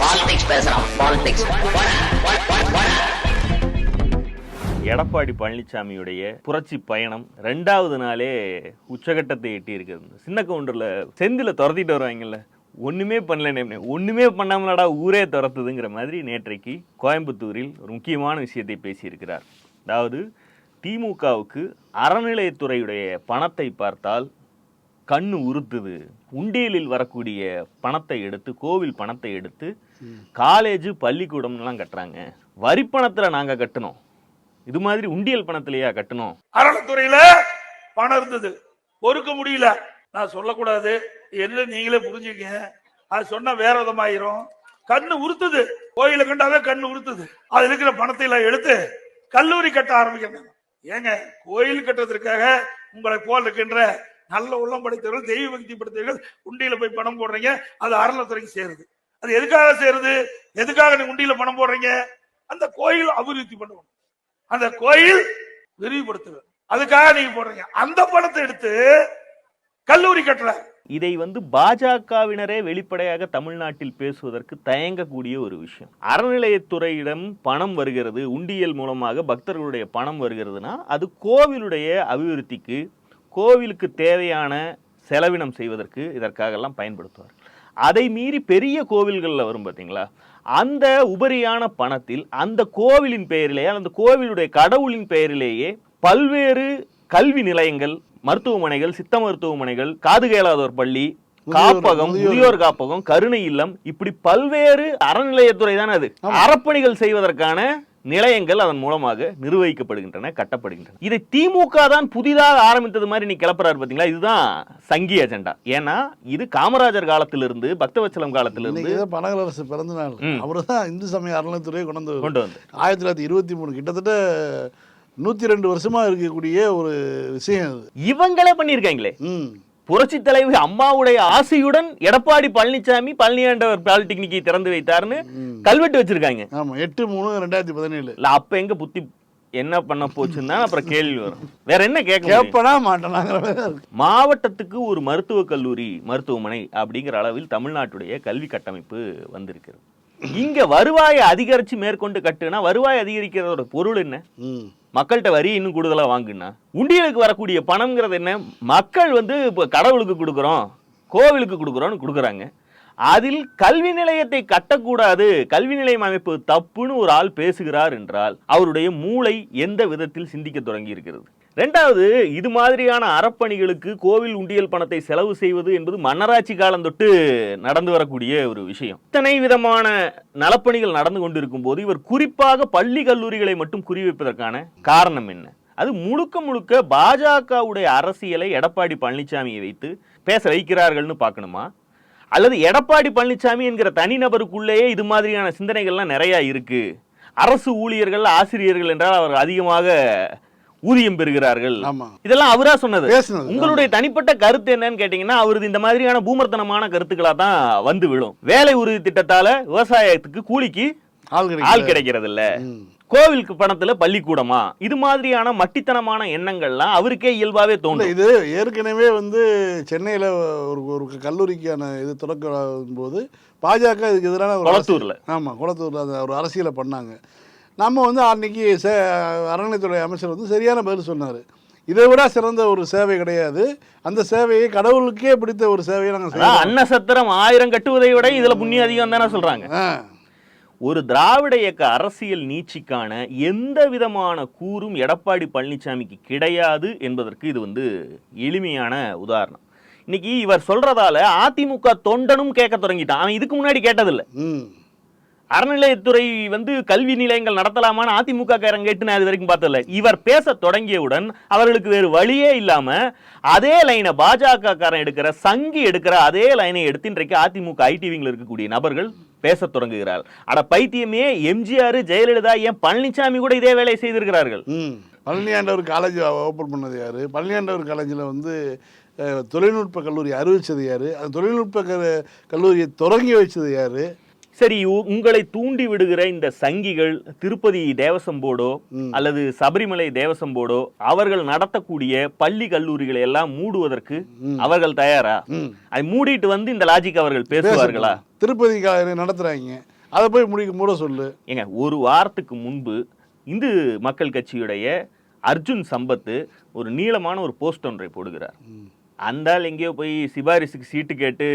Politics பேசுறான் politics Edappadi பழனிசாமியுடைய புரட்சி பயணம் ரெண்டாவது நாளே உச்சகட்டத்தை எட்டி இருக்கிறது சின்ன கவுண்டர்ல செந்தில துரத்திட்டு வருவாங்கல்ல. ஒண்ணுமே பண்ணல ஒண்ணுமே பண்ணாமலடா ஊரே துரத்துதுங்கிற மாதிரி நேற்றைக்கு கோயம்புத்தூரில் ஒரு முக்கியமான விஷயத்தை பேசியிருக்கிறார். அதாவது திமுகவுக்கு அறநிலையத்துறையுடைய பணத்தை பார்த்தால் கண்ணு உறுத்துது. உண்டியலில் வரக்கூடிய பணத்தை எடுத்து கோவில் பணத்தை எடுத்து காலேஜ் பள்ளிக்கூடம்லாம் கட்டுறாங்க. வரி பணத்துல நாங்க கட்டணும் இது மாதிரி உண்டியல் பணத்திலேயா கட்டணும் அறநிலைத்துறையில பணம் இருந்தது. பொறுக்க முடியல. நான் சொல்லக்கூடாது. என்ன நீங்களே புரிஞ்சுக்கங்க. அது சொன்னா வேற விதமாயிரும். கண்ணு உறுத்துது. கோயில கண்டாவே கண்ணு உறுத்துது. அது இருக்கிற பணத்தை எல்லாம் எடுத்து கல்லூரி கட்ட ஆரம்பிக்கிறாங்க ஏங்க கோயில் கட்டுறதுக்காக உங்களை போல் இருக்கின்ற நல்ல உள்ளம் படைத்தவர்கள் தெய்வ பக்தி படைத்தவர்கள் உண்டியில போய் பணம் போடுறீங்க அது அறநிலத்துறைக்கு சேருது. அது எதுக்காக சேருது? எதுக்காக நீங்க உண்டியில பணம் போடுறீங்க? அந்த கோயில் அபிவிருத்தி பண்ணுவோம் அந்த கோயில் விரிவுபடுத்துவேன் அதுக்காக நீங்க போடுறீங்க. அந்த பணத்தை எடுத்து கல்லூரி கட்டல இதை வந்து பாஜகவினரே வெளிப்படையாக தமிழ்நாட்டில் பேசுவதற்கு தயங்கக்கூடிய ஒரு விஷயம். அறநிலையத்துறையிடம் பணம் வருகிறது உண்டியல் மூலமாக பக்தர்களுடைய பணம் வருகிறதுனா அது கோவிலுடைய அபிவிருத்திக்கு கோவிலுக்கு தேவையான செலவினம் செய்வதற்கு இதற்காகலாம் பயன்படுத்துவார். அதை மீறி பெரிய கோவில்களில் வரும் பார்த்தீங்களா அந்த உபரியான பணத்தில் அந்த கோவிலின் பெயரிலேயே அந்த கோவிலுடைய கடவுளின் பெயரிலேயே பல்வேறு கல்வி நிலையங்கள் மருத்துவமனைகள் சித்த மருத்துவமனைகள் காது கேளாதோர் பள்ளி காப்பகம் முதியோர். காப்பகம் கருணை இல்லம் இப்படி பல்வேறு அறநிலையத்துறை தானே அது. அறப்பணிகள் செய்வதற்கான நிலையங்கள் அதன் மூலமாக நிர்வகிக்கப்படுகின்றன கட்டப்படுகின்றன. இதை திமுக தான் புதிதாக ஆரம்பித்தது மாதிரி நீ கிளப்புறாரு பாத்தீங்களா? இதுதான் சங்கி அஜெண்டா. ஏன்னா இது காமராஜர் காலத்திலிருந்து பக்தவச்சலம் காலத்திலிருந்து பனகலரசு பிறந்த நாள். அவரு தான் இந்து சமய அறநிலைத்துறையை கொண்டு வந்து கொண்டு வந்து ஆயிரத்தி தொள்ளாயிரத்தி இருபத்தி மூணு கிட்டத்தட்ட நூத்தி ரெண்டு வருஷமா இருக்கக்கூடிய ஒரு விஷயம் இவங்களே பண்ணியிருக்காங்களே. புரட்சி தலைவி அம்மாவுடைய ஆசையுடன் எடப்பாடி பழனிசாமி பழனியாண்டவர் பாலிடெக்னிக்கை திறந்து வைத்தார்னு கல்வெட்டு வச்சிருக்காங்க. ஆமா எட்டு மூணு ரெண்டாயிரத்தி பதினேழு. இல்ல அப்ப எங்க புத்தி என்ன பண்ண போச்சுன்னா அப்புறம் கேள்வி வரும். வேற என்ன கேட்க? கேட்பனா மாவட்டத்துக்கு ஒரு மருத்துவக் கல்லூரி மருத்துவமனை அப்படிங்கிற அளவில் தமிழ்நாட்டுடைய கல்வி கட்டமைப்பு வந்திருக்கிறது. இங்க வருவாயை அதிகரிச்சு மேற்கொண்டு கட்டுனா வருவாய் அதிகரிக்கிறதோட பொருள் என்ன? மக்கள்கிட்ட வரி இன்னும் கூடுதலா வாங்குனா? உண்டியலுக்கு வரக்கூடிய பணம்ங்கிறது என்ன? மக்கள் வந்து இப்போ கடவுளுக்கு கொடுக்குறோம் கோவிலுக்கு கொடுக்குறோம்னு கொடுக்குறாங்க. அதில் கல்வி நிலையத்தை கட்டக்கூடாது கல்வி நிலையம் அமைப்பு தப்புன்னு ஒரு ஆள் பேசுகிறார் என்றால் அவருடைய மூளை எந்த விதத்தில் சிந்திக்க தொடங்கி இருக்கிறது? ரெண்டாவது இது மாதிரியான அறப்பணிகளுக்கு கோவில் உண்டியல் பணத்தை செலவு செய்வது என்பது மன்னராட்சி காலம் தொட்டு நடந்து வரக்கூடிய ஒரு விஷயம். இத்தனை விதமான நலப்பணிகள் நடந்து கொண்டிருக்கும் போது இவர் குறிப்பாக பள்ளி கல்லூரிகளை மட்டும் குறிவைப்பதற்கான காரணம் என்ன? அது முழுக்க முழுக்க பாஜகவுடைய அரசியலை எடப்பாடி பழனிசாமியை வைத்து பேச வைக்கிறார்கள்னு பார்க்கணுமா? அல்லது எடப்பாடி பழனிசாமி என்கிற தனிநபருக்குள்ளேயே இது மாதிரியான சிந்தனைகள்லாம் நிறையா இருக்குது அரசு ஊழியர்கள் ஆசிரியர்கள் என்றால் அவர் அதிகமாக ஊதியம் பெறுகிறார்கள். இதெல்லாம் அவரா சொன்னது. உங்களுடைய தனிப்பட்ட கருத்து என்னன்னு கேட்டீங்கன்னா அவரது இந்த மாதிரியான பூமர்த்தனமான கருத்துக்களா தான் வந்து விழும். வேலை உறுதி திட்டத்தால விவசாயத்துக்கு கூலிக்கு ஆள் கிடைக்கிறது இல்ல. கோவிலுக்கு பணத்துல பள்ளிக்கூடமா? இது மாதிரியான மட்டித்தனமான எண்ணங்கள்லாம் அவருக்கே இயல்பாவே தோணும் இது ஏற்கனவே வந்து சென்னையில ஒரு ஒரு கல்லூரிக்கான இது தொடக்கும் போது பாஜக இதுக்கு எதிரான கொளத்தூர்ல. ஆமா குளத்தூர்ல ஒரு அரசியலை பண்ணாங்க. நம்ம வந்து அன்னைக்கு சே அறநிலைத்துறை அமைச்சர் வந்து சரியான பதில் சொன்னார். இதை விட சிறந்த ஒரு சேவை கிடையாது. அந்த சேவையை கடவுளுக்கே பிடித்த ஒரு சேவையை நாங்கள் செய்யலாம் அன்னசத்திரம் ஆயிரம் கட்டுவதை விட இதுல புண்ணியம் அதிகம் தானே சொல்றாங்க. ஆ, ஒரு திராவிட இயக்க அரசியல் நீட்சிக்கான எந்த விதமான கூறும் எடப்பாடி பழனிசாமிக்கு கிடையாது என்பதற்கு இது வந்து எளிமையான உதாரணம். இன்னைக்கு இவர் சொல்றதால அதிமுக தொண்டனும் கேட்க தொடங்கிட்டான். அவன் இதுக்கு முன்னாடி கேட்டதில்ல. அறநிலையத்துறை வந்து கல்வி நிலையங்கள் நடத்தலாமான்னு அதிமுக காரங்க கேட்டு நான் இது வரைக்கும் பார்த்ததில்ல. இவர் பேச தொடங்கியவுடன் அவர்களுக்கு வேறு வழியே இல்லாம அதே லைனை பாஜக காரன் எடுக்கிற சங்கி எடுக்கிற அதே லைனை எடுத்து இன்றைக்கு அதிமுக ஐடிவிங்கில் இருக்கக்கூடிய நபர்கள் பேச தொடங்குகிறார். அட பைத்தியமே எம்ஜிஆர் ஜெயலலிதா ஏன் பழனிசாமி கூட இதே வேலையை செய்திருக்கிறார்கள்? பழனியாண்டவர் காலேஜ் ஓப்பன் பண்ணது யார்? பழனியாண்டவர் காலேஜில் வந்து தொழில்நுட்ப கல்லூரி அறிவிச்சது யார்? அந்த தொழில்நுட்ப கல்லூரியை தொடங்கி வச்சது யார்? சரி உங்களை தூண்டி விடுகிற இந்த சங்கிகள் திருப்பதி தேவசம் போர்டோ அல்லது சபரிமலை தேவசம் போர்டோ அவர்கள் நடத்தக்கூடிய பள்ளி கல்லூரிகளை எல்லாம் மூடுவதற்கு அவர்கள் தயாரா. அதை மூடிட்டு வந்து இந்த லாஜிக் அவர்கள் பேசுவார்களா? திருப்பதி நடத்துறாங்க. அதை போய் முடிக்க மூட சொல்லு. ஏங்க ஒரு வாரத்துக்கு முன்பு இந்து மக்கள் கட்சியுடைய அர்ஜுன் சம்பத்து ஒரு நீளமான ஒரு போஸ்ட் ஒன்றை போடுகிறார். அந்த ஆள் எங்கேயோ போய் சிபாரிசுக்கு சீட்டு கேட்டு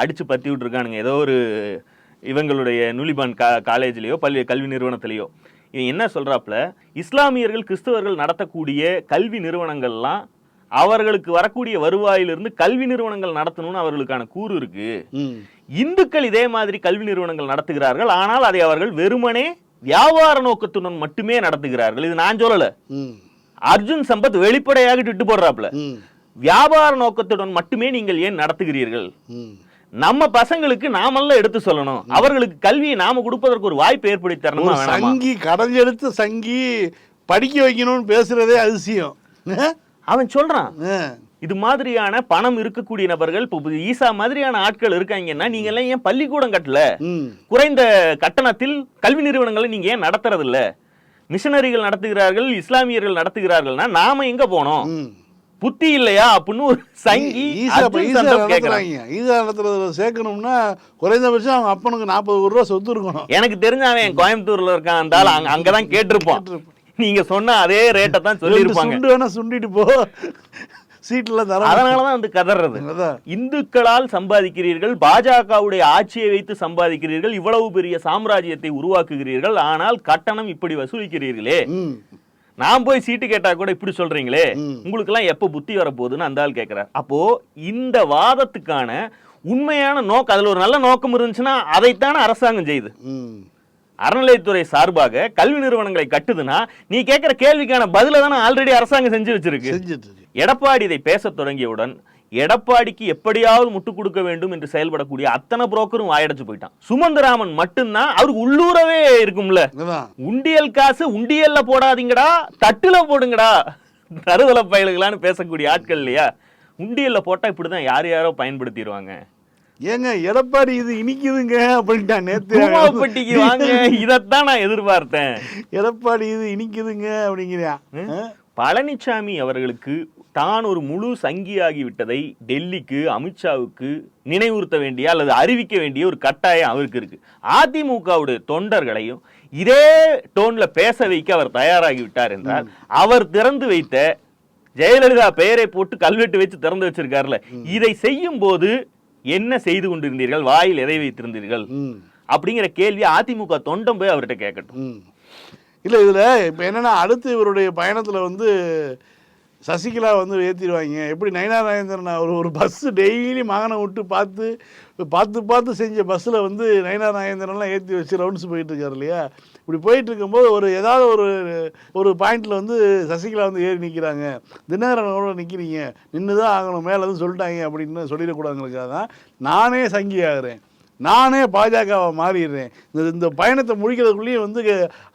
அடிச்சு பத்தி விட்டுருக்கானுங்க. ஏதோ ஒரு இவங்களுடைய நுலிபான் கா காலேஜ்லேயோ பள்ளி கல்வி நிறுவனத்திலேயோ. இவன் என்ன சொல்றாப்புல? இஸ்லாமியர்கள் கிறிஸ்தவர்கள் நடத்தக்கூடிய கல்வி நிறுவனங்கள்லாம் அவர்களுக்கு வரக்கூடிய வருவாயிலிருந்து கல்வி நிறுவனங்கள் நடத்தணும்னு அவர்களுக்கான கூறு இருக்கு. இந்துக்கள் இதே மாதிரி கல்வி நிறுவனங்கள் நடத்துகிறார்கள். ஆனால் அதை அவர்கள் வெறுமனே வியாபார நோக்கத்துடன் மட்டுமே நடத்துகிறார்கள். இது நான் சொல்லல. அர்ஜுன் சம்பத் வெளிப்படையாக திட்டு போடுறாப்ல ம். வியாபார நோக்கத்துடன் மட்டுமே நீங்கள் ஏன் நடத்துகிறீர்கள்? நம்ம பசங்களுக்கு நாமெல்லாம் எடுத்து சொல்லணும். அவர்களுக்கு கல்வியை நாம கொடுப்பதற்கு ஒரு வாய்ப்பு ஏற்படுத்தி தரணுமா சங்கி கடைஞ்செடுத்து சங்கி படிக்க வைக்கணும்னு பேசுறதே அதிசயம். அவன் சொல்றான். இது மாதிரியான பணம் இருக்கக்கூடிய நபர்கள் இப்போ ஈசா மாதிரியான ஆட்கள் இருக்காங்கன்னா நீங்க எல்லாம் ஏன் பள்ளிக்கூடம் கட்டல? குறைந்த கட்டணத்தில் கல்வி நிறுவனங்களை நீங்க ஏன் நடத்துறது இல்ல மிஷனரிகள் நடத்துகிறார்கள் இஸ்லாமியர்கள் நடத்துகிறார்கள்னா நாம எங்க போனோம்? புத்தி இல்லையா அப்படின்னு ஒரு சங்கி சேர்க்கணும்னா குறைந்தபட்சம் அவங்க அப்பனுக்கு நாற்பது ஒரு ரூபா சொத்து இருக்கணும். எனக்கு தெரிஞ்ச அவன் கோயம்புத்தூர்ல இருக்கான் இருந்தாலும் அங்க அங்கதான் கேட்டிருப்பான். நீங்க சொன்ன அதே ரேட்டை தான் சொல்லியிருப்பாங்க. சுண்டு வேணா சுண்டிட்டு போ. சீட்ல தர அதனாலதான் வந்து கதறது. இந்துக்களால் சம்பாதிக்கிறீர்கள் பாஜகவுடைய ஆட்சியை வைத்து சம்பாதிக்கிறீர்கள் இவ்வளவு பெரிய சாம்ராஜ்யத்தை உருவாக்குகிறீர்கள் ஆனால் கட்டணம் இப்படி வசூலிக்கிறீர்களே. நான் போய் சீட்டு கேட்டா கூட இப்படி சொல்றீங்களே. உங்களுக்கு எல்லாம் எப்ப புத்தி வரப்போகுதுன்னு அந்த ஆள் கேட்கிறார் அப்போ இந்த வாதத்துக்கான உண்மையான நோக்கம் அதுல ஒரு நல்ல நோக்கம் இருந்துச்சுன்னா அதைத்தானே அரசாங்கம் செய்யுது. அறநிலையத்துறை சார்பாக கல்வி நிறுவனங்களை கட்டுதுன்னா நீ கேட்கிற கேள்விக்கான பதில தானே ஆல்ரெடி அரசாங்கம் செஞ்சு வச்சிருக்கு. எடப்பாடி இதை பேசத் தொடங்கியவுடன் எடப்பாடிக்கு எப்படியாவது முட்டு கொடுக்க வேண்டும் என்று செயல்படக்கூடிய அத்தனை புரோக்கரும் வாயடைச்சு போயிட்டான். சுமந்தராமன் மட்டும்தான் அவருக்கு உள்ளூரவே இருக்கும்ல. உண்டியல் காசு உண்டியல்ல போடாதீங்கடா தட்டுல போடுங்கடா தருதல பயலுகளான்னு பேசக்கூடிய ஆட்கள் இல்லையா? உண்டியல்ல போட்டா இப்படிதான் யார் யாரோ பயன்படுத்திடுவாங்க. ஏங்க எடப்பாடி இது இனிக்குதுங்க அப்படின்ட்டான் நேத்து பூமாப்பட்டிக்கு வாங்க இதைத்தான் நான் எதிர்பார்த்தேன். எடப்பாடி இது இனிக்குதுங்க அப்படிங்கிறியா? பழனிசாமி அவர்களுக்கு தான் ஒரு முழு சங்கியாகி விட்டதை டெல்லிக்கு அமித்ஷாவுக்கு நினைவுறுத்த வேண்டிய அல்லது அறிவிக்க வேண்டிய ஒரு கட்டாயம் அவருக்கு இருக்கு. அதிமுகவுடைய தொண்டர்களையும் இதே டோன்ல பேச வைக்க அவர் தயாராகி விட்டார் என்றால் அவர் திறந்து வைத்த ஜெயலலிதா பெயரை போட்டு கல்வெட்டு வச்சு திறந்து வச்சிருக்காருல இதை செய்யும் போது என்ன செய்து கொண்டிருந்தீர்கள்? வாயில் எதை வைத்திருந்தீர்கள்? அப்படிங்கிற கேள்வி அதிமுக தொண்டம் போய் அவர்கிட்ட கேட்கட்டும். இல்லை இதில் இப்போ என்னென்னா அடுத்து இவருடைய பயணத்தில் வந்து சசிகலா வந்து ஏற்றிடுவாங்க எப்படி நயனா நாகேந்திரன் ஒரு ஒரு பஸ்ஸு டெய்லி மகனை விட்டு பார்த்து பார்த்து பார்த்து செஞ்ச பஸ்ஸில் வந்து நயனா நாகேந்திரன்லாம் ஏற்றி வச்சு ரவுண்ட்ஸ் போயிட்டுருக்காரு இல்லையா? இப்படி போயிட்டுருக்கும்போது ஒரு ஏதாவது ஒரு ஒரு பாயிண்டில் வந்து சசிகலா வந்து ஏறி நிற்கிறாங்க தினகரனோட நிற்கிறீங்க நின்று தான் ஆகணும் மேலே வந்து சொல்லிட்டாங்க அப்படின்னு சொல்லிடக்கூடாதுங்களுக்காக தான் நானே சங்கி ஆகிறேன் நானே பாஜகவை மாறிடுறேன். இந்த இந்த பயணத்தை முடிக்கிறதுக்குள்ளேயும் வந்து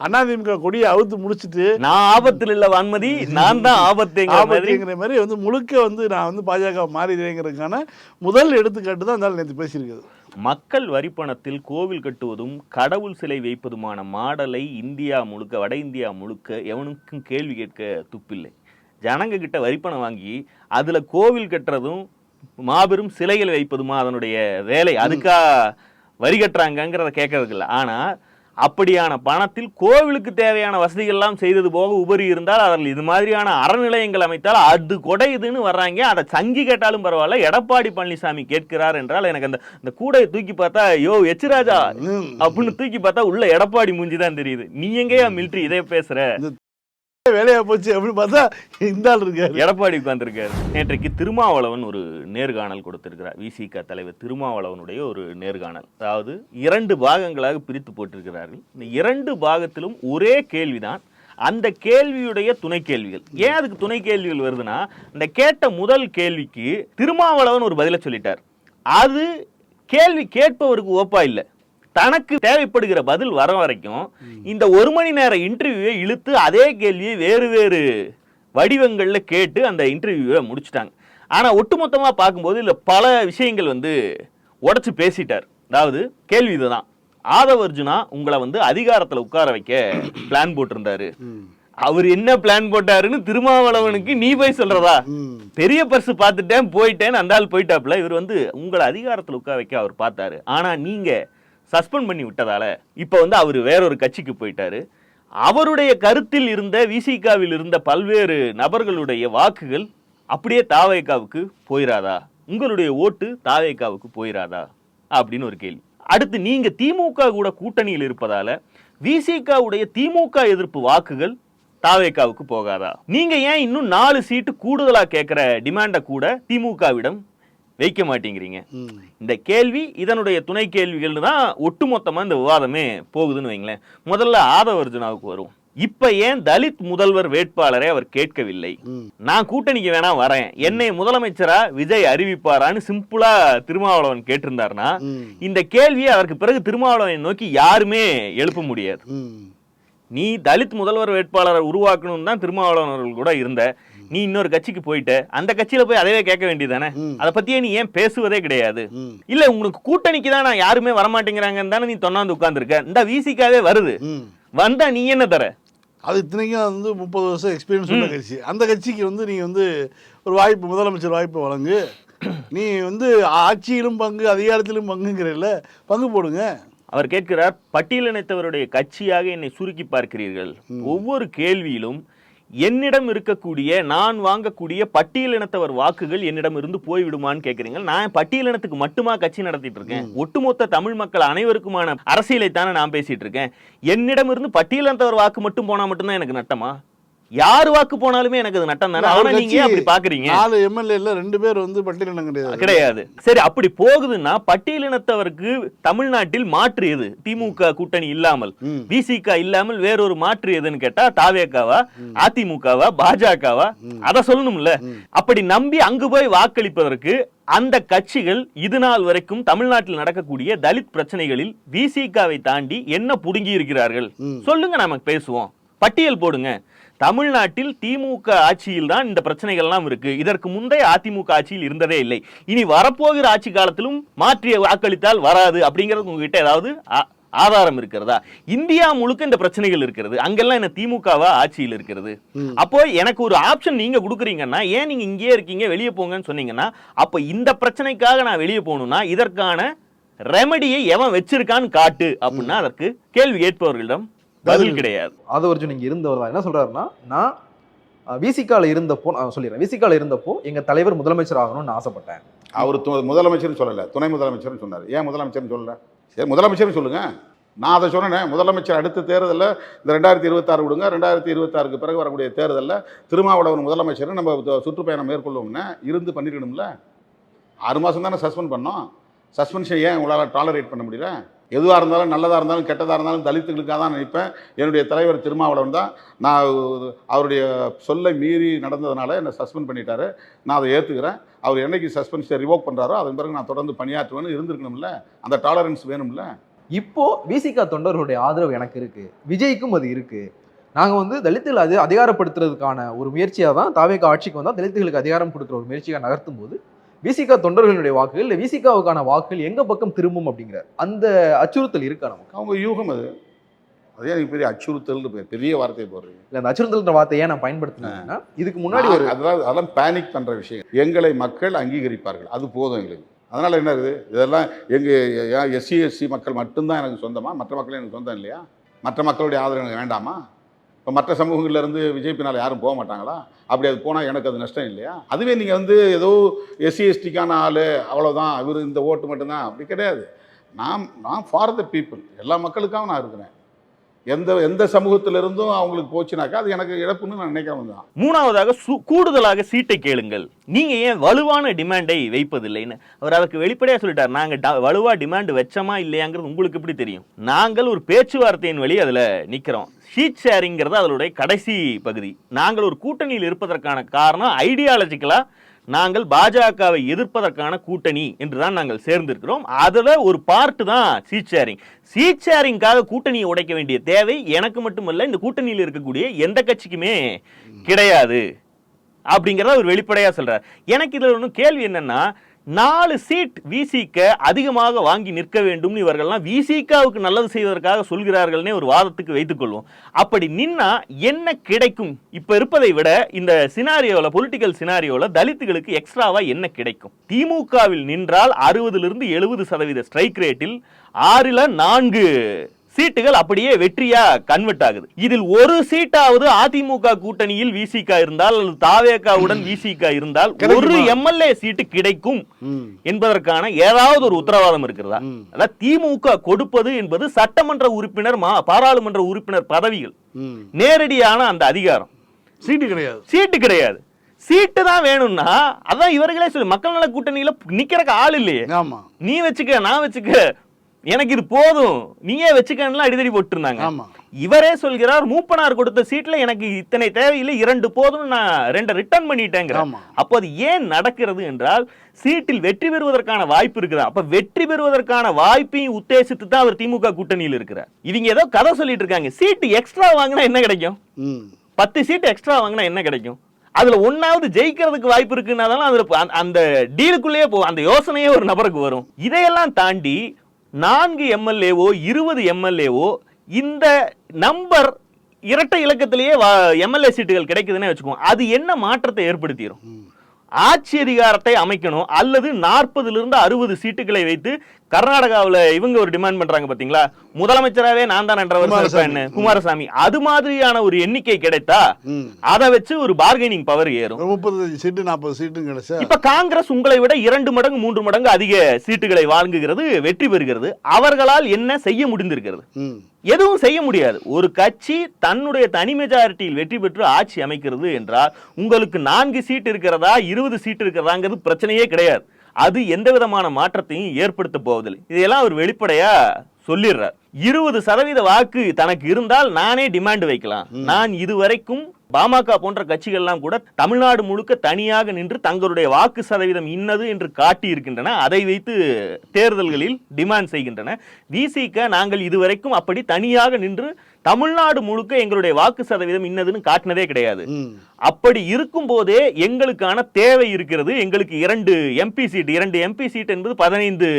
அதிமுக கொடியை அவுத்து முடிச்சிட்டு நான் ஆபத்தில் இல்ல வான்மதி நான் தான் மாதிரி. ஆபத்துங்கிற மாதிரி வந்து முழுக்க வந்து நான் வந்து பாஜக மாறிடுறேங்கிறதுக்கான முதல் எடுத்துக்காட்டு தான் இருந்தாலும் நேற்று பேசியிருக்குது மக்கள் வரிப்பணத்தில் கோவில் கட்டுவதும் கடவுள் சிலை வைப்பதுமான மாடலை இந்தியா முழுக்க வட இந்தியா முழுக்க எவனுக்கும் கேள்வி கேட்க துப்பில்லை. ஜனங்க கிட்ட வரிப்பணம் வாங்கி அதுல கோவில் கட்டுறதும் மாபெரும் சிலைகள் வைப்பதுமா அதனுடைய வேலை? அதுக்கா வரி கட்டுறாங்கங்கிறத கேட்கறதுக்கு இல்லை. ஆனா அப்படியான பணத்தில் கோவிலுக்கு தேவையான வசதிகள் எல்லாம் செய்தது போக உபரி இருந்தால் அதில் இது மாதிரியான அறநிலையங்கள் அமைத்தால் அது கொடையுதுன்னு வர்றாங்க. அதை சங்கி கேட்டாலும் பரவாயில்ல. எடப்பாடி பழனிசாமி கேட்கிறார் என்றால் எனக்கு அந்த இந்த கூடையை தூக்கி பார்த்தா யோ எச்சிராஜா. அப்படின்னு தூக்கி பார்த்தா உள்ள எடப்பாடி மூஞ்சி தான் தெரியுது. நீ எங்கேயா மிலிட்ரி இதே பேசுற? வேலையா போச்சு அப்படின்னு பார்த்தா இந்த ஆள் இருக்காரு. எடப்பாடி உட்கார்ந்துருக்காரு. நேற்றைக்கு திருமாவளவன் ஒரு நேர்காணல் கொடுத்திருக்கிறார். விசிக தலைவர் திருமாவளவனுடைய ஒரு நேர்காணல். அதாவது இரண்டு பாகங்களாக பிரித்து போட்டிருக்கிறார்கள். இந்த இரண்டு பாகத்திலும் ஒரே கேள்விதான். அந்த கேள்வியுடைய துணை கேள்விகள். ஏன் அதுக்கு துணை கேள்விகள் வருதுன்னா இந்த கேட்ட முதல் கேள்விக்கு திருமாவளவன் ஒரு பதிலை சொல்லிட்டார். அது கேள்வி கேட்பவருக்கு ஓப்பா இல்லை. தனக்கு தேவைப்படுகிற பதில் வர வரைக்கும் இந்த ஒரு மணி நேர இன்டர்வியூவை இழுத்து அதே கேள்வியை வேறு வேறு வடிவங்கள்ல கேட்டு அந்த இன்டர்வியூவை முடிச்சிட்டாங்க. ஆனா ஒட்டுமொத்தமா பார்க்கும்போது இதுல பல விஷயங்கள் வந்து உடைச்சு பேசிட்டார். அதாவது கேள்வி இதுதான். ஆதவ அர்ஜுனா உங்களை வந்து அதிகாரத்துல உட்கார வைக்க பிளான் போட்டிருந்தாரு. அவர் என்ன பிளான் போட்டாருன்னு திருமாவளவனுக்கு நீ போய் சொல்றதா. பெரிய பர்ஸ் பார்த்துட்டேன் போயிட்டேன்னு அந்த ஆள் போயிட்டாப்புல. இவர் வந்து உங்களை அதிகாரத்துல உட்கார வைக்க அவர் பார்த்தாரு. ஆனா நீங்க சஸ்பெண்ட் பண்ணி விட்டதால இப்போ வந்து அவர் வேறொரு கட்சிக்கு போயிட்டாரு. அவருடைய கருத்தில் இருந்த விசிகாவில் இருந்த பல்வேறு நபர்களுடைய வாக்குகள் அப்படியே தாவேக்காவுக்கு போயிடாதா உங்களுடைய ஓட்டு தாவேக்காவுக்கு போயிடாதா அப்படின்னு ஒரு கேள்வி. அடுத்து நீங்க திமுக கூட கூட்டணியில் இருப்பதால விசிகாவுடைய திமுக எதிர்ப்பு வாக்குகள் தாவேக்காவுக்கு போகாதா? நீங்க ஏன் இன்னும் நாலு சீட்டு கூடுதலா கேட்குற டிமாண்டை கூட திமுகவிடம் வைக்க மாட்டேங்கிறீங்க. இந்த கேள்வி இதனுடைய துணை கேள்விகள்னு தான் ஒட்டுமொத்தமா இந்த விவாதமே போகுதுன்னு வைங்களேன் முதல்ல ஆதவ அர்ஜுனாவுக்கு வரும் இப்ப ஏன் தலித் முதல்வர் வேட்பாளரை அவர் கேட்கவில்லை. நான் கூட்டணிக்கு வேணா வரேன் என்னை முதலமைச்சரா விஜய் அறிவிப்பாரான்னு சிம்பிளா திருமாவளவன் கேட்டிருந்தாருன்னா. இந்த கேள்வியை அதற்கு பிறகு திருமாவளவனை நோக்கி யாருமே எழுப்ப முடியாது. நீ தலித் முதல்வர் வேட்பாளரை உருவாக்கணும் தான் திருமாவளவன் கூட இருந்த நீ இன்னொரு கட்சிக்கு போயிட்ட அந்த கட்சியில போய் அதவே கேட்க வேண்டியதானே. அதை பத்தியே நீ ஏன் பேசுவதே கிடையாது. இல்ல உங்களுக்கு கூட்டணிக்கு தான் நான் யாருமே வரமாட்டேங்கிறாங்கன்னு தானே நீ தொண்ணாந்து உட்கார்ந்துருக்க. இந்த விசிக்காவே வருது. வந்தா நீ என்ன தர? அது இத்தனைக்கும் வந்து முப்பது வருஷம் எக்ஸ்பீரியன்ஸ் உள்ள கட்சி. அந்த கட்சிக்கு வந்து நீ வந்து ஒரு வாய்ப்பு முதலமைச்சர் வாய்ப்பு வழங்கு. நீ வந்து ஆட்சியிலும் பங்கு அதிகாரத்திலும் பங்குங்கிறல்ல பங்கு போடுங்க. அவர் கேட்கிறார் பட்டியலினத்தவருடைய கட்சியாக என்னை சுருக்கி பார்க்கிறீர்கள். ஒவ்வொரு கேள்வியிலும் என்னிடம் இருக்கக்கூடிய நான் வாங்கக்கூடிய பட்டியலினத்தவர் வாக்குகள் என்னிடம் இருந்து போய்விடுமான்னு கேட்குறீங்க நான் பட்டியலினத்துக்கு மட்டுமா கட்சி நடத்திட்டு இருக்கேன் ஒட்டுமொத்த தமிழ் மக்கள் அனைவருக்குமான அரசியலை தானே நான் பேசிட்டு இருக்கேன் என்னிடம் இருந்து பட்டியலினத்தவர் வாக்கு மட்டும் போனா மட்டும்தான் எனக்கு நட்டமா? யார் வாக்கு போனாலுமே எனக்கு அது நட்டம் தானே? ஆனா நீங்க அப்படி பாக்குறீங்க. நாலு எம்எல்ஏல ரெண்டு பேர் வந்து பட்டியலினம் கிடையாது. கிடையாது. சரி அப்படி போகுதுன்னா பட்டியலினத்தவருக்கு தமிழ்நாட்டில் மாற்று எது? திமுக கூட்டணி இல்லாமல். விசிக இல்லாமல் வேறொரு மாற்று எதுன்னு கேட்டா தாவேக்காவா அதிமுகவா பாஜகவா? அத சொல்லணும்ல. அப்படி நம்பி அங்கு போய் வாக்களிப்பதற்கு அந்த கட்சிகள் இது நாள் வரைக்கும் தமிழ்நாட்டில் நடக்கக்கூடிய தலித் பிரச்சனைகளில் விசிகாவை தாண்டி என்ன புடுங்கி இருக்கிறார்கள். சொல்லுங்க நாம பேசுவோம். பட்டியல் போடுங்க. தமிழ்நாட்டில் திமுக ஆட்சியில் தான் இந்த பிரச்சனைகள் எல்லாம் இருக்கு. இதற்கு முந்தைய அதிமுக ஆட்சியில் இருந்ததே இல்லை. இனி வரப்போகிற ஆட்சி காலத்திலும் மாற்றிய வாக்களித்தால் வராது அப்படிங்கிறது உங்ககிட்ட ஏதாவது ஆதாரம் இருக்கிறதா? இந்தியா முழுக்க இந்த பிரச்சனைகள் இருக்கிறது. அங்கெல்லாம் என்ன திமுகவா ஆட்சியில் இருக்கிறது? அப்போ எனக்கு ஒரு ஆப்ஷன் நீங்க கொடுக்குறீங்கன்னா ஏன் நீங்க இங்கேயே இருக்கீங்க வெளியே போங்கன்னு சொன்னீங்கன்னா அப்ப இந்த பிரச்சனைக்காக நான் வெளியே போகணும்னா இதற்கான ரெமடியை எவன் வச்சிருக்கான்னு காட்டு அப்படின்னா அதற்கு கேள்வி கேட்பவர்களிடம் பதில் கிடையாது. ஆதவர்ஜுன் இங்க இருந்தவர் தான். என்ன சொல்றாருன்னா நான் விசிகால இருந்தப்போ நான் சொல்லிடுறேன். விசிகால இருந்தப்போ எங்க தலைவர் முதலமைச்சர் ஆகணும்னு ஆசைப்பட்டேன். அவர் து- முதலமைச்சர்னு சொல்லல. துணை முதலமைச்சர்னு சொன்னார். ஏன் முதலமைச்சர்னு சொல்லல? சரி முதலமைச்சர்னு சொல்லுங்க. நான் அதை சொன்னேன் முதலமைச்சர் அடுத்த தேர்தலில் இந்த ரெண்டாயிரத்தி இருபத்தாறு விடுங்க ரெண்டாயிரத்தி இருபத்தாறுக்கு பிறகு வரக்கூடிய தேர்தலில் திருமாவளவன் முதலமைச்சர் நம்ம சுற்றுப்பயணம் மேற்கொள்ளுவோம்னு இருந்து பண்ணிருக்கணும்ல? ஆறு மாதம் தானே சஸ்பெண்ட் பண்ணோம். சஸ்பென்ஷன் ஏன் உங்களால் டாலரேட் பண்ண முடியல? எதுவாக இருந்தாலும் நல்லதாக இருந்தாலும் கெட்டதாக இருந்தாலும் தலித்துகளுக்காக தான் நினைப்பேன். என்னுடைய தலைவர் திருமாவளவன் தான். நான் அவருடைய சொல்லை மீறி நடந்ததுனால என்னை சஸ்பெண்ட் பண்ணிட்டாரு. நான் அதை ஏற்றுக்கிறேன் அவர் என்னைக்கு சஸ்பென்ஷனை ரிவோக் பண்ணுறாரோ அதன் பிறகு நான் தொடர்ந்து பணியாற்றுவேன்னு இருந்திருக்கணும்ல. அந்த டாலரன்ஸ் வேணும்ல. இப்போ விசிகா தொண்டர்களுடைய ஆதரவு எனக்கு இருக்குது விஜய்க்கும் அது இருக்குது நாங்கள் வந்து தலித்துகள் அது அதிகாரப்படுத்துறதுக்கான ஒரு முயற்சியாக தான் தாவேக ஆட்சிக்கு வந்தால் தலித்துகளுக்கு அதிகாரம் கொடுக்குற ஒரு முயற்சியாக நகர்த்தும் போது விசிகா தொண்டர்களுடைய வாக்குகள் இல்ல விசிகாவுக்கான வாக்குகள் எங்க பக்கம் திரும்பும் அப்படிங்கிற அந்த அச்சுறுத்தல் இருக்கா நமக்கு? அவங்க யூகம் அது. அதே எனக்கு பெரிய அச்சுறுத்தல்னு பெ- பெரிய வார்த்தையை போடுறீங்க. இல்ல அந்த அச்சுறுத்தல்ன்ற வார்த்தையை நான் பயன்படுத்தினேன்னா இதுக்கு முன்னாடி ஒரு அதெல்லாம் அதெல்லாம் பேனிக் பண்ணுற விஷயம். எங்களை மக்கள் அங்கீகரிப்பார்கள். அது போதும் எங்களுக்கு. அதனால் என்ன இருக்குது இதெல்லாம் எங்கள் எஸ்சி எஸ்சி மக்கள் மட்டும்தான் எனக்கு சொந்தமா? மற்ற மக்கள் எனக்கு சொந்தம் இல்லையா? மற்ற மக்களுடைய ஆதரவு எனக்கு வேண்டாமா? இப்போ மற்ற சமூகங்கள்லேருந்து விஜய் பின்னால் யாரும் போக மாட்டாங்களா? அப்படி அது போனால் எனக்கு அது நஷ்டம் இல்லையா? அதுவே நீங்கள் வந்து ஏதோ எஸ்சி எஸ்டிக்கான ஆள் அவ்வளோதான் இவர் இந்த ஓட்டு மட்டும்தான். அப்படி கிடையாது. நான் நான் ஃபார் த பீப்புள் எல்லா மக்களுக்காகவும் நான் இருக்கிறேன். எந்த எந்த சமூகத்திலிருந்தும் அவங்களுக்கு போச்சுனாக்கா அது எனக்கு இழப்புன்னு நான் நினைக்காம தான் மூணாவதாக சு- கூடுதலாக சீட்டை கேளுங்கள். நீங்க ஏன் வலுவான டிமாண்டை வைப்பதில்லைன்னு? அவர் அதுக்கு வெளிப்படையா சொல்லிட்டார். நாங்க ட- வலுவா டிமாண்ட் வச்சோமா இல்லையாங்கிறது உங்களுக்கு எப்படி தெரியும்? நாங்கள் ஒரு பேச்சுவார்த்தையின் வழி அதுல நிக்கிறோம். ஷீட் ஷேரிங்கிறது அதனுடைய கடைசி பகுதி. நாங்கள் ஒரு கூட்டணியில் இருப்பதற்கான காரணம் ஐடியாலஜிக்கலாக நாங்கள் பாஜகவை எதிர்ப்பதற்கான கூட்டணி என்றுதான் நாங்கள் சேர்ந்திருக்கிறோம். அதில் ஒரு பார்ட்டு தான் சீட் ஷேரிங் சீட் ஷேரிங்காக கூட்டணியை உடைக்க வேண்டிய தேவை எனக்கு மட்டுமல்ல இந்த கூட்டணியில் இருக்கக்கூடிய எந்த கட்சிக்குமே கிடையாது. அப்படிங்கிறத அவர் வெளிப்படையாக சொல்கிறார் எனக்கு இதில் ஒன்றும் கேள்வி என்னென்னா நாலு சீட் விசிக அதிகமாக வாங்கி நிற்க வேண்டும் இவர்கள்லாம் விசிகாவுக்கு நல்லது செய்வதற்காக சொல்கிறார்கள்னே ஒரு வாதத்துக்கு வைத்துக்கொள்வோம் அப்படி நின்னா என்ன கிடைக்கும்? இப்ப இருப்பதை விட இந்த சினாரியோல பொலிட்டிக்கல் சினாரியோல தலித்துகளுக்கு எக்ஸ்ட்ராவா என்ன கிடைக்கும்? திமுகவில் நின்றால் அறுபதுலேருந்து எழுபது சதவீத ஸ்ட்ரைக் ரேட்டில் ஆறில் நான்கு. சீட்டுகள் அப்படியே வெற்றியா கன்வெர்ட் ஆகுது இதில் ஒரு சீட்டாவது அதிமுக கூட்டணியில் விசிக இருந்தால் அல்லது தாவேகாவுடன் விசிக இருந்தால் ஒரு? எம்எல்ஏ சீட்டு கிடைக்கும். என்பதற்கான ஏதாவது ஒரு உத்தரவாதம் இருக்கிறதா. அதாவது திமுக கொடுப்பது என்பது சட்டமன்ற உறுப்பினர் மா- பாராளுமன்ற உறுப்பினர் பதவிகள். நேரடியான அந்த அதிகாரம் சீட்டு கிடையாது சீட்டு கிடையாது சீட்டு தான் வேணும்னா அதான் இவர்களே சொல்லு மக்கள் நல கூட்டணியில நிக்கிறக்கு ஆள் இல்லையே நீ வச்சுக்க நான் வச்சுக்க எனக்கு இது போதும். நீயே வச்சுக்கன்னு அடிதடி போட்டுருந்தாங்க. இவரே சொல்கிறார் மூப்பனார் கொடுத்த சீட்ல எனக்கு இத்தனை தேவையில்லை இரண்டு போதும் நான் ரெண்டை ரிட்டர்ன் பண்ணிட்டேங்கிற. அப்போ அது ஏன் நடக்கிறது என்றால் சீட்டில் வெற்றி பெறுவதற்கான வாய்ப்பு இருக்குதா. அப்ப வெற்றி பெறுவதற்கான வாய்ப்பையும் உத்தேசித்து தான் அவர் திமுக கூட்டணியில் இருக்கிறார். இவங்க ஏதோ கதை சொல்லிட்டு இருக்காங்க. சீட்டு எக்ஸ்ட்ரா வாங்கினா என்ன கிடைக்கும்? பத்து சீட் எக்ஸ்ட்ரா வாங்கினா என்ன கிடைக்கும்? அதுல ஒன்னாவது ஜெயிக்கிறதுக்கு வாய்ப்பு இருக்குன்னா அதுல அந்த டீலுக்குள்ளேயே போ அந்த யோசனையே ஒரு நபருக்கு வரும். இதையெல்லாம் தாண்டி நான்கு எம்எல்ஏவோ இருபது எம்எல்ஏவோ இந்த நம்பர் இரட்டை இலக்கத்திலேயே எம்எல்ஏ சீட்டுகள் கிடைக்குதுன்னே வச்சுக்குவோம் அது என்ன மாற்றத்தை ஏற்படுத்திடும் ஆட்சி அதிகாரத்தை அமைக்கணும் அல்லது நாற்பதுல இருந்து அறுபது சீட்டுகளை வைத்து கர்நாடகாவுல இவங்க ஒரு டிமாண்ட் பண்றாங்க பாத்தீங்களா? முதலமைச்சராவே நான் தான் என்ற குமாரசாமி. குமாரசாமி. அது மாதிரியான ஒரு எண்ணிக்கை கிடைத்தா அதை வச்சு ஒரு பார்கெனிங் பவர் ஏறும். முப்பது சீட்டு நாற்பது சீட்டும் கிடைச்சா? இப்ப காங்கிரஸ் உங்களை விட இரண்டு மடங்கு மூன்று மடங்கு அதிக சீட்டுகளை வாங்குகிறது வெற்றி பெறுகிறது. அவர்களால் என்ன செய்ய முடிந்திருக்கிறது? எதுவும் செய்ய முடியாது. ஒரு கட்சி தன்னுடைய தனி மெஜாரிட்டியில் வெற்றி பெற்று ஆட்சி அமைக்கிறது என்றால் உங்களுக்கு நான்கு சீட் இருக்கிறதா இருபது சீட் இருக்கிறதாங்கிறது பிரச்சனையே கிடையாது. அது எந்த விதமான மாற்றத்தையும் ஏற்படுத்த போவதில்லை. இதையெல்லாம் அவர் வெளிப்படையா சொல்லிடுறார். இருபது சதவீத வாக்கு தனக்கு இருந்தால் நானே டிமாண்ட் வைக்கலாம். நான் இதுவரைக்கும் பாமக போன்ற கட்சிகள்லாம் கூட தமிழ்நாடு முழுக்க தனியாக நின்று தங்களுடைய வாக்கு சதவீதம் இன்னது என்று காட்டி இருக்கின்றன அதை வைத்து தேர்தல்களில் டிமாண்ட் செய்கின்றன. விசிக நாங்கள் இதுவரைக்கும் அப்படி தனியாக நின்று தமிழ்நாடு முழுக்க எங்களுடைய வாக்கு சதவீதம் இன்னதுன்னு காட்டினதே கிடையாது. அப்படி இருக்கும் போதே எங்களுக்கான தேவை இருக்கிறது எங்களுக்கு இரண்டு எம்பி சீட் இரண்டு எம்பி சீட் என்பது பதினைந்து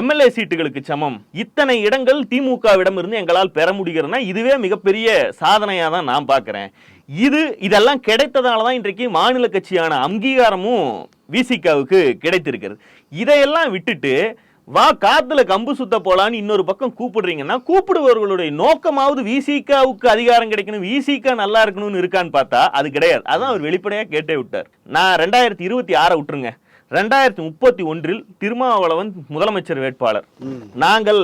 எம்எல்ஏ சீட்டுகளுக்கு சமம். இத்தனை இடங்கள் திமுகவிடம் இருந்து எங்களால் பெற முடிகிறதுனா இதுவே மிகப்பெரிய சாதனையா தான் நான் பார்க்கிறேன். இது இதெல்லாம் கிடைத்ததால தான் இன்றைக்கு மாநில கட்சியான அங்கீகாரமும் விசிகாவுக்கு கிடைத்திருக்கிறது. இதையெல்லாம் விட்டுட்டு வா காத்துல கம்பு சுத்த போலான்னு இன்னொரு பக்கம் கூப்பிடுறீங்கன்னா கூப்பிடுபவர்களுடைய நோக்கமாவது விசிகாவுக்கு அதிகாரம் கிடைக்கணும் விசிகா நல்லா இருக்கணும்னு இருக்கான்னு பார்த்தா அது கிடையாது. அதான் அவர் வெளிப்படையா கேட்டே விட்டார். நான் ரெண்டாயிரத்தி இருபத்தி ஆறை விட்டுருங்க. ரெண்டாயிரத்தி முப்பத்தி ஒன்றில் திருமாவளவன் முதலமைச்சர் வேட்பாளர். நாங்கள்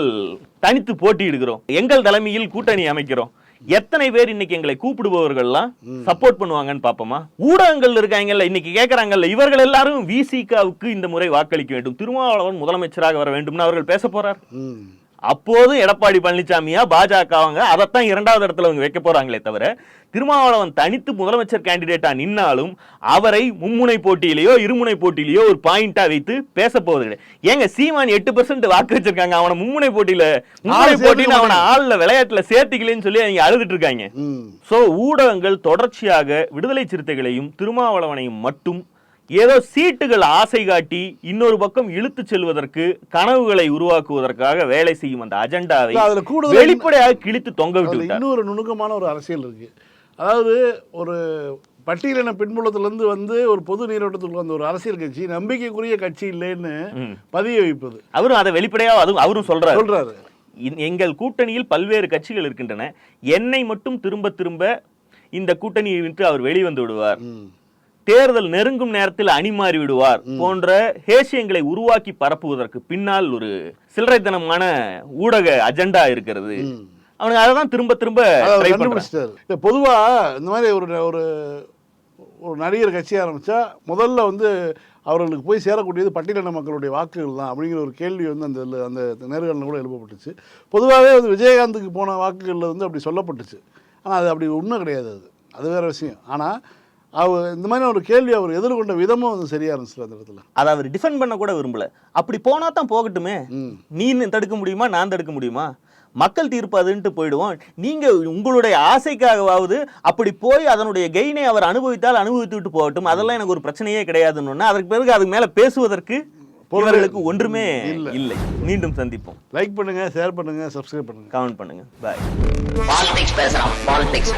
தனித்து போட்டியிடுகிறோம். எங்கள் தலைமையில் கூட்டணி அமைக்கிறோம். எத்தனை பேர் இன்னைக்கு எங்களை கூப்பிடுபவர்கள்லாம் சப்போர்ட் பண்ணுவாங்கன்னு பாப்போமா ஊடகங்கள் இருக்காங்கல்ல இன்னைக்கு கேக்குறாங்கல்ல இவர்கள் எல்லாரும் விசிகாவுக்கு இந்த முறை வாக்களிக்க வேண்டும். திருமாவளவன் முதலமைச்சராக வர வேண்டும்னு அவர்கள் பேச போறார். அப்போதும் எடப்பாடி பழனிசாமியா பாஜகவங்க அதைத்தான் இரண்டாவது இடத்துல அவங்க வைக்க போறாங்களே தவிர திருமாவளவன் தனித்து முதலமைச்சர் கேண்டிடேட்டா நின்னாலும் அவரை மும்முனை போட்டியிலேயோ இருமுனை போட்டியிலேயோ ஒரு பாயிண்டா வைத்து பேச போவது கிடையாது. ஏங்க சீமான் எட்டு பெர்சென்ட் வாக்கு வச்சிருக்காங்க. அவனை மும்முனை போட்டியில மும்முனை போட்டின்னு அவனை. ஆள்ல விளையாட்டுல சேர்த்துக்கலன்னு சொல்லி அவங்க அழுதுட்டு இருக்காங்க. சோ ஊடகங்கள் தொடர்ச்சியாக விடுதலை சிறுத்தைகளையும் திருமாவளவனையும் மட்டும் ஏதோ சீட்டுகள் ஆசை காட்டி இன்னொரு பக்கம் இழுத்து செல்வதற்கு கனவுகளை உருவாக்குவதற்காக வேலை செய்யும் அந்த அஜெண்டாவை இல்ல, அதுல கூடுதல் வெளிப்படையாக கிழித்து தொங்க விட்டு இன்னொரு நுணுக்கமான ஒரு அரசியல் இருக்கு. அதாவது ஒரு பட்டியலின பின்புலத்திலிருந்து வந்து ஒரு பொது நீரோட்டத்துக்கு வந்த ஒரு அரசியல் கட்சி நம்பிக்கைக்குரிய கட்சி இல்லைன்னு. பதிய வைப்பது. அவரும் அதை வெளிப்படையா அதுவும் அவரும் சொல்றாரு. சொல்றாரு. எங்கள் கூட்டணியில் பல்வேறு கட்சிகள் இருக்கின்றன. என்னை மட்டும் திரும்ப திரும்ப இந்த கூட்டணியை விட்டு அவர் வெளிவந்து விடுவார். தேர்தல் நெருங்கும் நேரத்தில் அணி மாறி விடுவார் போன்ற ஹேசியங்களை உருவாக்கி பரப்புவதற்கு பின்னால் ஒரு சில்லறைத்தனமான ஊடக அஜெண்டா இருக்கிறது. அவனுக்கு அதை தான் திரும்ப திரும்ப பொதுவா இந்த மாதிரி ஒரு ஒரு ஒரு நடிகர் கட்சி ஆரம்பிச்சா முதல்ல வந்து அவர்களுக்கு போய் சேரக்கூடியது பட்டியலின மக்களுடைய வாக்குகள் தான் அப்படிங்கிற ஒரு கேள்வி வந்து அந்த அந்த நேர்காணலில் கூட எழுப்பப்பட்டுச்சு. பொதுவாகவே வந்து விஜயகாந்துக்கு போன வாக்குகளில் வந்து அப்படி சொல்லப்பட்டுச்சு. ஆனால் அது அப்படி உண்மை கிடையாது அது. அது வேற விஷயம். ஆனால் அவர் இந்த மாதிரி ஒரு கேள்வி அவர் எதிர்கொண்ட விதமும் வந்து சரியா இருந்துச்சு அந்த இடத்துல அதை அவர் டிஃபெண்ட் பண்ண கூட விரும்பல. அப்படி போனா தான் போகட்டுமே. ம். நீ தடுக்க முடியுமா? நான் தடுக்க முடியுமா? மக்கள் தீர்ப்பு அதுன்ட்டு போயிடுவோம். நீங்க உங்களுடைய ஆசைக்காகவாவது அப்படி போய் அதனுடைய கெயினை அவர் அனுபவித்தால் அனுபவித்து விட்டு போகட்டும். அதெல்லாம் எனக்கு ஒரு பிரச்சனையே கிடையாதுன்னு அதற்கு பிறகு அதுக்கு மேல பேசுவதற்கு இவர்களுக்கு ஒன்றுமே இல்ல. மீண்டும் சந்திப்போம். லைக் பண்ணுங்க ஷேர் பண்ணுங்க சப்ஸ்கிரைப் பண்ணுங்க. கமெண்ட் பண்ணுங்க. பாய் பாலிடிக்ஸ் பேசுறான் பாலிடிக்ஸ்